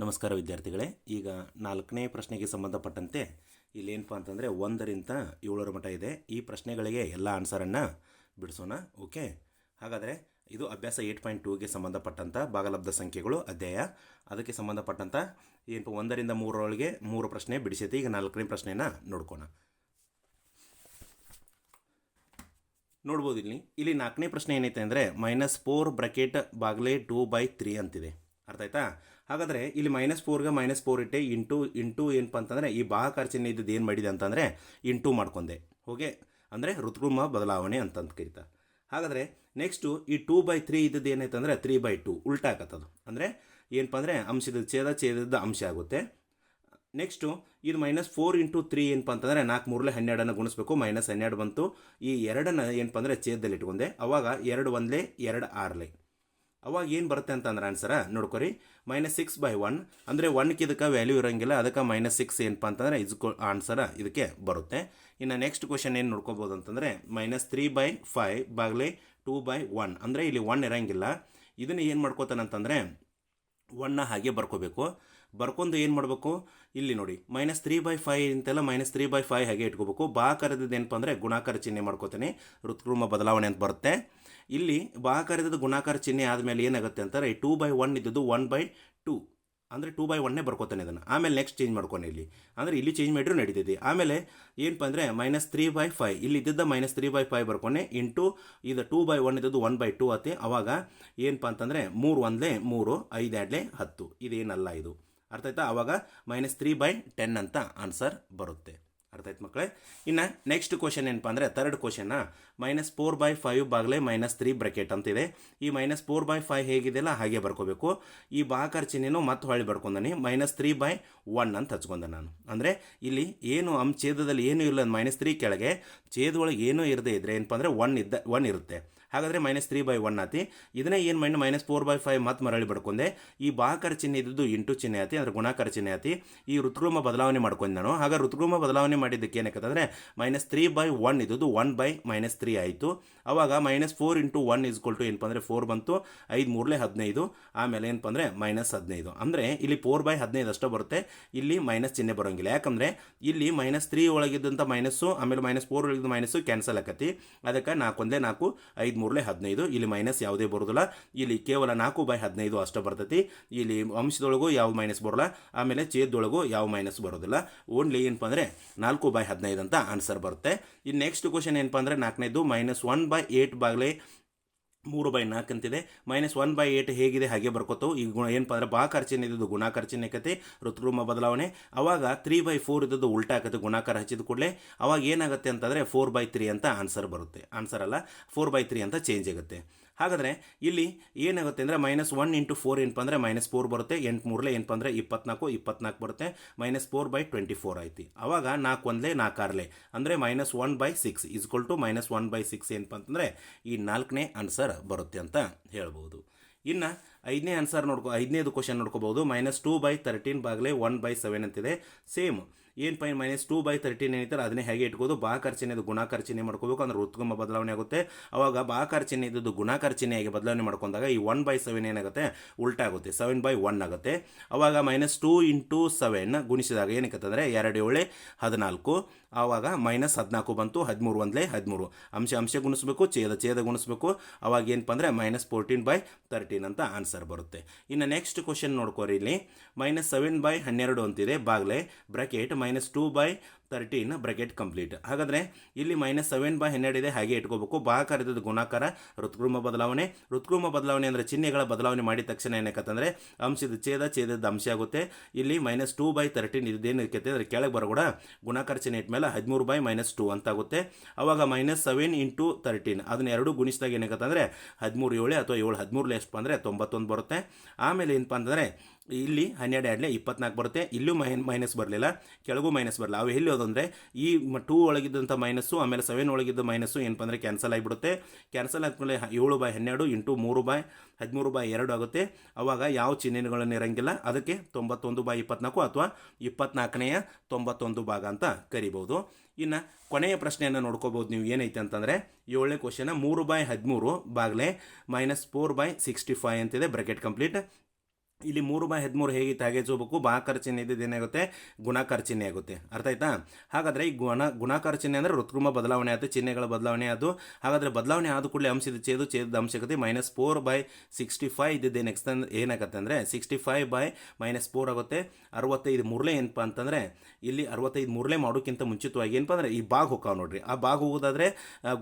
ನಮಸ್ಕಾರ ವಿದ್ಯಾರ್ಥಿಗಳೇ, ಈಗ ನಾಲ್ಕನೇ ಪ್ರಶ್ನೆಗೆ ಸಂಬಂಧಪಟ್ಟಂತೆ ಇಲ್ಲೇನಪ್ಪ ಅಂತಂದರೆ ಒಂದರಿಂದ ಏಳರ ಮಟ್ಟ ಇದೆ. ಈ ಪ್ರಶ್ನೆಗಳಿಗೆ ಎಲ್ಲ ಆನ್ಸರನ್ನು ಬಿಡಿಸೋಣ ಓಕೆ ಹಾಗಾದರೆ ಇದು ಅಭ್ಯಾಸ ಏಟ್ ಪಾಯಿಂಟ್ ಟೂಗೆ ಸಂಬಂಧಪಟ್ಟಂಥ ಭಾಗಲಬ್ಧ ಸಂಖ್ಯೆಗಳು ಅಧ್ಯಾಯ. ಅದಕ್ಕೆ ಸಂಬಂಧಪಟ್ಟಂಥ ಏನಪ್ಪ ಒಂದರಿಂದ ಮೂರರೊಳಗೆ ಮೂರು ಪ್ರಶ್ನೆ ಬಿಡಿಸೈತಿ. ಈಗ ನಾಲ್ಕನೇ ಪ್ರಶ್ನೆನ ನೋಡ್ಕೋಣ. ನೋಡ್ಬೋದು ಇಲ್ಲಿ. ಇಲ್ಲಿ ನಾಲ್ಕನೇ ಪ್ರಶ್ನೆ ಏನೈತೆ ಅಂದರೆ ಮೈನಸ್ ಫೋರ್ ಬ್ರಕೆಟ್ ಬಾಗ್ಲೆ ಟೂ ಬೈ ತ್ರೀ ಅಂತಿದೆ. ಅರ್ಥ ಆಯ್ತಾ ಹಾಗಾದರೆ ಇಲ್ಲಿ ಮೈನಸ್ ಫೋರ್ಗೆ ಮೈನಸ್ ಫೋರ್ ಇಟ್ಟೆ ಇಂಟು ಇಂಟು ಏನಪ್ಪ ಅಂತಂದರೆ, ಈ ಬಾಹಕಾರ ಚಿಹ್ನೆ ಇದ್ದದ್ದು ಏನು ಮಾಡಿದೆ ಅಂತಂದರೆ ಇಂಟು ಮಾಡ್ಕೊಂಡೆ. ಹೋಗೆ ಅಂದರೆ ಋತುಗ್ರಮ ಬದಲಾವಣೆ ಅಂತಂತ ಕರಿತಾ. ಹಾಗಾದರೆ ನೆಕ್ಸ್ಟು ಈ ಟೂ ಬೈ ತ್ರೀ ಇದ್ದದ್ದು ಏನಾಯ್ತು ತ್ರೀ ಬೈ ಟು ಉಲ್ಟಾ ಆಗತ್ತದು ಅಂದರೆ ಏನಪ್ಪ ಅಂದರೆ, ಅಂಶದ ಛೇದ ಛೇದದ ಅಂಶ ಆಗುತ್ತೆ. ನೆಕ್ಸ್ಟು ಇದು ಮೈನಸ್ ಫೋರ್ ಇಂಟು ತ್ರೀ ಏನಪ್ಪ ಅಂತಂದರೆ, ನಾಲ್ಕು ಮೂರಲೆ ಹನ್ನೆರಡನ್ನು ಗುಣಿಸ್ಬೇಕು ಮೈನಸ್ ಹನ್ನೆರಡು ಬಂತು, ಈ ಎರಡನ್ನು ಏನಪ್ಪ ಅಂದರೆ ಛೇದದಲ್ಲಿ ಇಟ್ಕೊಂಡೆ ಅವಾಗ ಎರಡು ಒಂದಲೇ ಎರಡು ಆರ್ಲೆ. ಅವಾಗ ಏನು ಬರುತ್ತೆ ಅಂತಂದ್ರೆ ಆನ್ಸರ ನೋಡ್ಕೊರಿ. ಮೈನಸ್ ಸಿಕ್ಸ್ ಬೈ ಒನ್ ಅಂದರೆ ಒನ್ಗೆ ಇದಕ್ಕೆ ವ್ಯಾಲ್ಯೂ ಇರೋಂಗಿಲ್ಲ, ಅದಕ್ಕೆ ಮೈನಸ್ ಸಿಕ್ಸ್ ಏನಪ್ಪ ಅಂತಂದರೆ ಇಸ್ಕೊ ಆನ್ಸರ ಇದಕ್ಕೆ ಬರುತ್ತೆ. ಇನ್ನು ನೆಕ್ಸ್ಟ್ ಕ್ವಶನ್ ಏನು ನೋಡ್ಕೋಬೋದು ಅಂತಂದರೆ ಮೈನಸ್ ತ್ರೀ ಬೈ ಫೈ ಬಾಗ್ಲೆ ಟೂ ಬೈ ಒನ್ ಅಂದರೆ ಇಲ್ಲಿ ಒನ್ ಇರೋಂಗಿಲ್ಲ. ಇದನ್ನು ಏನು ಮಾಡ್ಕೋತಾನಂತಂದರೆ ಒನ್ನ ಹಾಗೆ ಬರ್ಕೋಬೇಕು. ಬರ್ಕೊಂಡು ಏನು ಮಾಡಬೇಕು? ಇಲ್ಲಿ ನೋಡಿ ಮೈನಸ್ ತ್ರೀ ಬೈ ಫೈ ಅಂತೆಲ್ಲ ಮೈನಸ್ ತ್ರೀ ಬೈ ಫೈ ಹಾಗೆ ಇಟ್ಕೋಬೇಕು. ಬಾ ಕರೆದಿದ್ದು ಏನಪ್ಪ ಅಂದರೆ, ಗುಣಾಕಾರ ಚಿಹ್ನೆ ಮಾಡ್ಕೋತೀನಿ. ಋತುಕ್ರಮ ಬದಲಾವಣೆ ಅಂತ ಬರುತ್ತೆ. ಇಲ್ಲಿ ಕರೆದಿದ್ದು ಗುಣಾಕಾರ ಚಿಹ್ನೆ ಆದಮೇಲೆ ಏನಾಗುತ್ತೆ ಅಂತಾರೆ ಟೂ ಬೈ ಒನ್ ಇದ್ದದ್ದು ಒನ್ ಬೈ ಟೂ ಅಂದರೆ ಟೂ ಬೈ ಒನ್ನೇ ಬರ್ಕೋತಾನೆ ಇದನ್ನು. ಆಮೇಲೆ ನೆಕ್ಸ್ಟ್ ಚೇಂಜ್ ಮಾಡ್ಕೊನೆ ಇಲ್ಲಿ. ಅಂದರೆ ಇಲ್ಲಿ ಚೇಂಜ್ ಮಾಡಿದ್ರು ನಡೀತೈತಿ. ಆಮೇಲೆ ಏನಪ್ಪ ಅಂದರೆ ಮೈನಸ್ ತ್ರೀ ಬೈ ಫೈವ್ ಇಲ್ಲಿ ಇದ್ದಿದ್ದ ಮೈನಸ್ ತ್ರೀ ಬೈ ಫೈ ಬರ್ಕೊನೆ ಇಂಟು ಇದು ಟೂ ಬೈ ಒನ್ ಇದ್ದದ್ದು ಒನ್ ಬೈ ಟೂ ಆತಿ. ಅವಾಗ ಏನಪ್ಪ ಅಂತಂದರೆ ಮೂರು ಒಂದಲೇ ಮೂರು, ಐದು ಎರಡಲೇ ಹತ್ತು. ಇದೇನಲ್ಲ ಇದು. ಅರ್ಥ ಆಯ್ತಾ? ಅವಾಗ ಮೈನಸ್ ತ್ರೀ ಬೈ ಟೆನ್ ಅಂತ ಆನ್ಸರ್ ಬರುತ್ತೆ. ಅರ್ಥ ಆಯ್ತು ಮಕ್ಕಳೇ? ಇನ್ನು ನೆಕ್ಸ್ಟ್ ಕ್ವಶನ್ ಏನಪ್ಪ ಅಂದರೆ ತರ್ಡ್ ಕ್ವಶನ್ನ ಮೈನಸ್ ಫೋರ್ ಬೈ ಫೈವ್ ಬಾಗಲೇ ಮೈನಸ್ ತ್ರೀ ಬ್ರಕೆಟ್ ಅಂತಿದೆ. ಈ ಮೈನಸ್ ಫೋರ್ ಬೈ ಫೈವ್ ಹೇಗಿದೆಯಲ್ಲ ಹಾಗೆ ಬರ್ಕೋಬೇಕು. ಈ ಬಾಕರ್ ಚಿಹ್ನೆನೂ ಮತ್ತೆ ಹೊಳ್ಳಿ ಬರ್ಕೊಂಡನಿ. ಮೈನಸ್ ತ್ರೀ ಬೈ ಒನ್ ಅಂತ ಹಚ್ಕೊಂಡೆ ನಾನು. ಅಂದರೆ ಇಲ್ಲಿ ಏನು ಅಮ್ ಛೇದದಲ್ಲಿ ಏನೂ ಇಲ್ಲ ಮೈನಸ್ ತ್ರೀ ಕೆಳಗೆ. ಛೇದೊಳಗೆ ಏನೂ ಇರದೇ ಇದ್ರೆ ಏನಪ್ಪ ಅಂದರೆ ಒನ್ ಇದ್ದ ಒನ್ ಇರುತ್ತೆ. ಹಾಗಾದರೆ ಮೈನಸ್ ತ್ರೀ ಬೈ ಒನ್ ಆತಿ. ಇದನ್ನೇ ಏನು ಮೈನ್ ಮೈನಸ್ ಫೋರ್ ಬೈ ಫೈವ್ ಮತ್ತು ಮರಳಿ ಬಡ್ಕೊಂಡೆ. ಈ ಬಾಕರ ಚಿಹ್ನೆ ಇದ್ದದ್ದು ಇಂಟು ಚಿಹ್ನೆ ಆತಿ, ಅಂದರೆ ಗುಣಾಕಾರ ಚಿಹ್ನೆ ಆತಿ. ಈ ಋತುಗ್ರಮ ಬದಲಾವಣೆ ಮಾಡ್ಕೊಂಡು ನಾನು. ಆಗ ಋತುಗ್ರಮ ಬದಲಾವಣೆ ಮಾಡಿದ್ದಕ್ಕೆ ಏನಕ್ಕಂತಂದರೆ ಮೈನಸ್ ತ್ರೀ ಬೈ ಒನ್ ಇದ್ದದ್ದು ಒನ್ ಬೈ ಮೈನಸ್ ತ್ರೀ ಆಯಿತು. ಆವಾಗ minus four into one is equal to ಏನಪ್ಪ ಅಂದರೆ ಫೋರ್ ಬಂತು. ಐದು ಮೂರಲೆ ಹದಿನೈದು. ಆಮೇಲೆ ಏನಪ್ಪ ಅಂದರೆ ಮೈನಸ್ ಹದಿನೈದು. ಅಂದರೆ ಇಲ್ಲಿ ಫೋರ್ ಬೈ ಹದಿನೈದು ಅಷ್ಟೇ ಬರುತ್ತೆ. ಇಲ್ಲಿ ಮೈನಸ್ ಚಿಹ್ನೆ ಬರೋಂಗಿಲ್ಲ. ಯಾಕಂದರೆ ಇಲ್ಲಿ ಮೈನಸ್ ತ್ರೀ ಒಳಗಿದ್ದಂಥ ಮೈನಸ್ಸು ಆಮೇಲೆ ಮೈನಸ್ ಫೋರ್ ಒಳಗಿದ್ದ ಮೈನಸ್ಸು ಕ್ಯಾನ್ಸಲ್ ಆಕತಿ. ಅದಕ್ಕೆ ನಾಲ್ಕು ಒಂದೇ ನಾಲ್ಕು, ಐದು ಮೂರಲೆ ಹದಿನೈದು. ಇಲ್ಲಿ ಮೈನಸ್ ಯಾವುದೇ ಬರೋದಿಲ್ಲ. ಇಲ್ಲಿ ಕೇವಲ ನಾಲ್ಕು ಬೈ ಹದಿನೈದು ಅಷ್ಟೇ ಬರ್ತೈತಿ. ಇಲ್ಲಿ ಅಂಶದೊಳಗೂ ಯಾವ ಮೈನಸ್ ಬರೋಲ್ಲ. ಆಮೇಲೆ ಛೇದದೊಳಗೂ ಯಾವ ಮೈನಸ್ ಬರೋದಿಲ್ಲ. ಓನ್ಲಿ ಏನಪ್ಪ ಅಂದರೆ ನಾಲ್ಕು ಬೈ ಹದಿನೈದು ಅಂತ ಆನ್ಸರ್ ಬರುತ್ತೆ. ಇನ್ನು ನೆಕ್ಸ್ಟ್ ಕ್ವಶನ್ ಏನಪ್ಪ ಅಂದರೆ ನಾಲ್ಕನೇದು ಮೈನಸ್ ಒನ್ ಬೈ ಏಟ್ ಬಾಗಲೇ ಮೂರು ಬೈ ನಾಲ್ಕು ಅಂತಿದೆ. ಮೈನಸ್ ಒನ್ ಬೈ ಏಟ್ ಹೇಗಿದೆ, ಹಾಗೆ ಬರ್ಕೋತು. ಈಗ ಗುಣ ಏನಪ್ಪ ಅಂದ್ರೆ ಬಾಕಾರ ಚಿಹ್ನೆ ಇದ್ದದ್ದು ಗುಣಾಕಾರ ಚಿಹ್ನೆ ಆಕತಿ ಋತುಗ್ರಮ ಬದಲಾವಣೆ. ಅವಾಗ ತ್ರೀ ಬೈ ಫೋರ್ ಇದ್ದದ್ದು ಉಲ್ಟಾ ಆಗುತ್ತೆ ಗುಣಾಕಾರ ಹಚ್ಚಿದ ಕೂಡಲೇ. ಅವಾಗ ಏನಾಗುತ್ತೆ ಅಂತಂದರೆ ಫೋರ್ ಬೈ ತ್ರೀ ಅಂತ ಆನ್ಸರ್ ಬರುತ್ತೆ. ಆನ್ಸರ್ ಅಲ್ಲ ಫೋರ್ ಬೈ ತ್ರೀ ಅಂತ ಚೇಂಜ್ ಆಗುತ್ತೆ. ಹಾಗಾದರೆ ಇಲ್ಲಿ ಏನಾಗುತ್ತೆ ಅಂದರೆ ಮೈನಸ್ ಒನ್ ಇಂಟು ಫೋರ್ ಏನಪ್ಪ ಅಂದರೆ ಮೈನಸ್ ಫೋರ್ ಬರುತ್ತೆ, ಎಂಟು ಮೂರಲೆ ಏನಪ್ಪ ಅಂದರೆ ಇಪ್ಪತ್ನಾಲ್ಕು ಇಪ್ಪತ್ನಾಲ್ಕು ಬರುತ್ತೆ minus four by twenty four ಐತಿ ಆವಾಗ ನಾಲ್ಕು ಒಂದಲೇ ನಾಲ್ಕು ಆರ್ಲೆ. ಅಂದರೆ minus one by six is equal to minus one by six ಏನಪ್ಪ ಅಂತಂದರೆ ಈ ನಾಲ್ಕನೇ ಆನ್ಸರ್ ಬರುತ್ತೆ ಅಂತ ಹೇಳ್ಬೋದು. ಇನ್ನು ಐದನೇ ಆನ್ಸರ್ ನೋಡ್ಕೊ, ಐದನೇದು ಕ್ವಶನ್ ನೋಡ್ಕೋಬಹುದು ಮೈನಸ್ ಟೂ ಬೈ ತರ್ಟೀನ್ ಬಾಗಲೇ ಒನ್ ಬೈ ಸೆವೆನ್ ಅಂತಿದೆ. ಸೇಮ್ ಏನು ಪೈ ಮೈನಸ್ ಟೂ ಬೈ ತರ್ಟೀನ್ ಏನಿದ್ದಾರೆ ಅದನ್ನೇ ಹೇಗೆ ಇಟ್ಕೋದು? ಬಾಕಾರ ಚಿಹ್ನೆದು ಗುಣಾಕಾರ ಚಿಹ್ನೆ ಮಾಡ್ಕೋಬೇಕು, ಅಂದ್ರೆ ಉತ್ತಮ ಬದಲಾವಣೆ ಆಗುತ್ತೆ. ಅವಾಗ ಬಾಕಾರ ಚಿಹ್ನೆ ಇದ್ದದ್ದು ಗುಣಾಕಾರ ಚಿಹ್ನೆಯಾಗಿ ಬದಲಾವಣೆ ಮಾಡ್ಕೊಂಡಾಗ ಈ ಒನ್ ಬೈ ಸೆವೆನ್ ಏನಾಗುತ್ತೆ? ಉಲ್ಟಾ ಆಗುತ್ತೆ. ಸೆವೆನ್ ಬೈ ಒನ್ ಆಗುತ್ತೆ. ಅವಾಗ ಮೈನಸ್ ಟೂ ಇಂಟು ಸೆವೆನ್ ಗುಣಿಸಿದಾಗ ಏನಕ್ಕೆ ಅಂದರೆ ಎರಡು ಏಳೆ ಹದಿನಾಲ್ಕು. ಆವಾಗ ಮೈನಸ್ ಹದಿನಾಲ್ಕು ಬಂತು, ಹದಿಮೂರು ಒಂದಲೇ ಹದಿಮೂರು. ಅಂಶ ಅಂಶ ಗುಣಿಸ್ಬೇಕು, ಛೇದ ಛೇದ ಗುಣಿಸ್ಬೇಕು. ಅವಾಗ ಏನಪ್ಪ ಅಂದರೆ ಮೈನಸ್ ಫೋರ್ಟೀನ್ ಬೈ ತರ್ಟೀನ್ ಅಂತ ಆನ್ಸರ್ ಬರುತ್ತೆ. ಇನ್ನು ನೆಕ್ಸ್ಟ್ ಕ್ವಶನ್ ನೋಡ್ಕೋರಿ ಇಲ್ಲಿ. ಮೈನಸ್ ಸೆವೆನ್ ಬೈ ಹನ್ನೆರಡು ಅಂತಿದೆ, ಬಾಗ್ಲೆ bracket minus two by thirteen bracket complete ಹಾಗಾದರೆ ಇಲ್ಲಿ ಮೈನಸ್ ಸೆವೆನ್ ಬೈ ಹನ್ನೆರಡು ಇದೆ, ಹಾಗೆ ಇಟ್ಕೋಬೇಕು. ಬಾಕಾರದ ಗುಣಾಕಾರ ಋತುಕ್ರಮ ಬದಲಾವಣೆ. ಋತುಕ್ರಮ ಬದಲಾವಣೆ ಅಂದರೆ ಚಿಹ್ನೆಗಳ ಬದಲಾವಣೆ ಮಾಡಿದ ತಕ್ಷಣ ಏನಕ್ಕಂತಂದರೆ ಅಂಶದ ಛೇದ, ಛೇದದ ಅಂಶ ಆಗುತ್ತೆ. ಇಲ್ಲಿ ಮೈನಸ್ ಟೂ ಬೈ ತರ್ಟೀನ್ ಇದೇನು ಇರ್ಕೈತೆ ಅಂದರೆ ಕೆಳಗೆ ಬರಗೂಡ ಗುಣಾಕಾರ ಚಿಹ್ನೆ ಇಟ್ಮೇಲೆ ಹದಿಮೂರು ಬೈ ಮೈನಸ್ ಟೂ ಅಂತಾಗುತ್ತೆ ಅವಾಗ ಮೈನಸ್ ಸೆವೆನ್ ಇಂಟು ತರ್ಟೀನ್ ಅದನ್ನ ಎರಡು ಗುಣಿಸಿದಾಗ ಏನಕ್ಕಂತಂದರೆ ಹದಿಮೂರು ಏಳು ಅಥವಾ ಏಳು ಹದಿಮೂರು ಎಷ್ಟು ಅಂದರೆ ತೊಂಬತ್ತೊಂದು ಬರುತ್ತೆ. ಆಮೇಲೆ ಏನಪ್ಪ ಅಂತಂದರೆ ಇಲ್ಲಿ ಹನ್ನೆರಡು ಎರಡನೇ ಇಪ್ಪತ್ನಾಲ್ಕು ಬರುತ್ತೆ. ಇಲ್ಲೂ ಮೈನ್ ಮೈನಸ್ ಬರಲಿಲ್ಲ. ಕೆಳಗೂ ಮೈನಸ್ ಬರಲ್ಲ ಅವು ಎಲ್ಲಿ ಹೋದಂದರೆ ಈ ಟೂ ಒಳಗಿದ್ದಂಥ ಮೈನಸ್ಸು, ಆಮೇಲೆ ಸೆವೆನ್ ಒಳಗಿದ್ದ ಮೈನಸ್ಸು ಏನಪ್ಪ ಅಂದರೆ ಕ್ಯಾನ್ಸಲ್ ಆಗಿಬಿಡುತ್ತೆ. ಕ್ಯಾನ್ಸಲ್ ಆದಮೇಲೆ ಏಳು ಬೈ ಹನ್ನೆರಡು ಇಂಟು ಮೂರು ಬೈ ಹದಿಮೂರು ಬೈ ಎರಡು ಆಗುತ್ತೆ. ಆವಾಗ ಯಾವ ಚಿಹ್ನೆಗಳನ್ನು ಇರಂಗಿಲ್ಲ. ಅದಕ್ಕೆ ತೊಂಬತ್ತೊಂದು ಬೈ ಇಪ್ಪತ್ನಾಲ್ಕು ಅಥವಾ ಇಪ್ಪತ್ನಾಲ್ಕನೆಯ ತೊಂಬತ್ತೊಂದು ಭಾಗ ಅಂತ ಕರಿಬೋದು. ಇನ್ನು ಕೊನೆಯ ಪ್ರಶ್ನೆಯನ್ನು ನೋಡ್ಕೋಬೋದು ನೀವು ಏನೈತೆ ಅಂತಂದರೆ, ಏಳನೇ ಕ್ವಶನ ಮೂರು ಬೈ ಹದಿಮೂರು ಬಾಗಲೇ minus four by sixty five ಅಂತಿದೆ, ಬ್ರಾಕೆಟ್ ಕಂಪ್ಲೀಟ್. ಇಲ್ಲಿ ಮೂರು ಬೈ ಹದಿಮೂರು ಹೇಗಿತ್ತು ಹಾಗೆ ಹೋಗ್ಬೇಕು ಬಾಕರ್ ಚಿಹ್ನೆ ಇದ್ದಿದ್ದು ಏನಾಗುತ್ತೆ? ಗುಣಾಕಾರ ಚಿಹ್ನೆ ಆಗುತ್ತೆ. ಅರ್ಥ ಆಯ್ತಾ? ಹಾಗಾದರೆ ಈ ಗುಣ, ಗುಣಾಕಾರ ಚಿಹ್ನೆ ಅಂದರೆ ಋತುಕ್ರಮ ಬದಲಾವಣೆ ಆಯಿತು, ಚಿಹ್ನೆಗಳ ಬದಲಾವಣೆ ಅದು ಹಾಗಾದರೆ ಬದಲಾವಣೆ ಆದ ಕೂಡಲೇ ಅಂಶದ ಚೇದು ಅಂಶ ಆಗುತ್ತೆ. Minus four by sixty five ಇದ್ದಿದ್ದು ನೆಕ್ಸ್ಟ್ ಏನಾಗುತ್ತೆ ಅಂದರೆ sixty five by minus four ಆಗುತ್ತೆ. ಅರವತ್ತೈದು ಮೂರಲೇ ಏನಪ್ಪ ಅಂತಂದರೆ ಇಲ್ಲಿ ಅರವತ್ತೈದು ಮೂರಲೇ ಮಾಡೋಕ್ಕಿಂತ ಮುಂಚಿತವಾಗಿ ಏನಪ್ಪ ಅಂದರೆ ಈ ಬಾಗ್ ಹೋಗ್ತಾವೆ ನೋಡಿರಿ. ಆ ಬಾಗ್ ಹೋಗೋದಾದ್ರೆ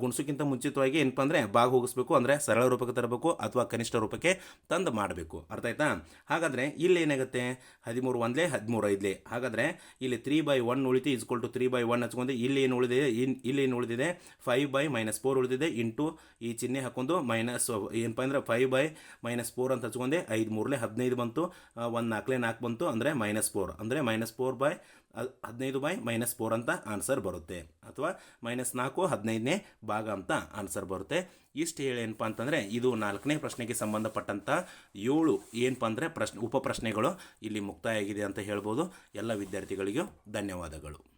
ಗುಣಿಸೋಕ್ಕಿಂತ ಮುಂಚಿತವಾಗಿ ಏನಪ್ಪ ಅಂದರೆ ಬಾಗ್ ಹೋಗಿಸ್ಬೇಕು ಅಂದರೆ ಸರಳ ರೂಪಕ್ಕೆ ತರಬೇಕು ಅಥವಾ ಕನಿಷ್ಠ ರೂಪಕ್ಕೆ ತಂದು ಮಾಡಬೇಕು. ಅರ್ಥ ಆಯ್ತಾ? ಹಾಗಾದರೆ ಇಲ್ಲಿ ಏನಾಗುತ್ತೆ? ಹದಿಮೂರು ಒಂದಲೇ, ಹದಿಮೂರು ಐದಲೇ. ಹಾಗಾದರೆ ಇಲ್ಲಿ ತ್ರೀ ಬೈ ಒನ್ ಉಳಿತು is equal to three by one ಹಚ್ಕೊಂಡು ಇಲ್ಲಿ ಏನು ಉಳಿದಿದೆ? ಇನ್ ಇಲ್ಲಿ ಏನು ಉಳಿದಿದೆ? ಫೈವ್ ಬೈ ಮೈನಸ್ ಫೋರ್ ಉಳಿದಿದೆ ಇಂಟು ಈ ಚಿಹ್ನೆ ಹಾಕೊಂಡು ಮೈನಸ್ ಏನಪ್ಪ ಅಂದರೆ ಫೈವ್ ಬೈ ಮೈನಸ್ ಫೋರ್ ಅಂತ ಹಚ್ಕೊಂಡೆ. ಐದು ಮೂರಲೇ ಹದಿನೈದು ಬಂತು ಒಂದು ನಾಲ್ಕಲೇ ನಾಲ್ಕು ಬಂತು, ಅಂದರೆ ಮೈನಸ್ ಫೋರ್ ಅಂದರೆ ಮೈನಸ್ ಫೋರ್ ಬೈ ಹದಿನೈದು ಬೈ ಮೈನಸ್ ಫೋರ್ ಅಂತ ಆನ್ಸರ್ ಬರುತ್ತೆ. ಅಥವಾ ಮೈನಸ್ ನಾಲ್ಕು ಹದಿನೈದನೇ ಭಾಗ ಅಂತ ಆನ್ಸರ್ ಬರುತ್ತೆ. ಇಷ್ಟು ಹೇಳಿ ಏನಪ್ಪ ಅಂತಂದರೆ ಇದು ನಾಲ್ಕನೇ ಪ್ರಶ್ನೆಗೆ ಸಂಬಂಧಪಟ್ಟಂಥ ಏಳು ಏನಪ್ಪ ಅಂದರೆ ಪ್ರಶ್ನೆ ಉಪ ಪ್ರಶ್ನೆಗಳು ಇಲ್ಲಿ ಮುಕ್ತಾಯ ಆಗಿದೆ ಅಂತ ಹೇಳ್ಬೋದು. ಎಲ್ಲ ವಿದ್ಯಾರ್ಥಿಗಳಿಗೂ ಧನ್ಯವಾದಗಳು.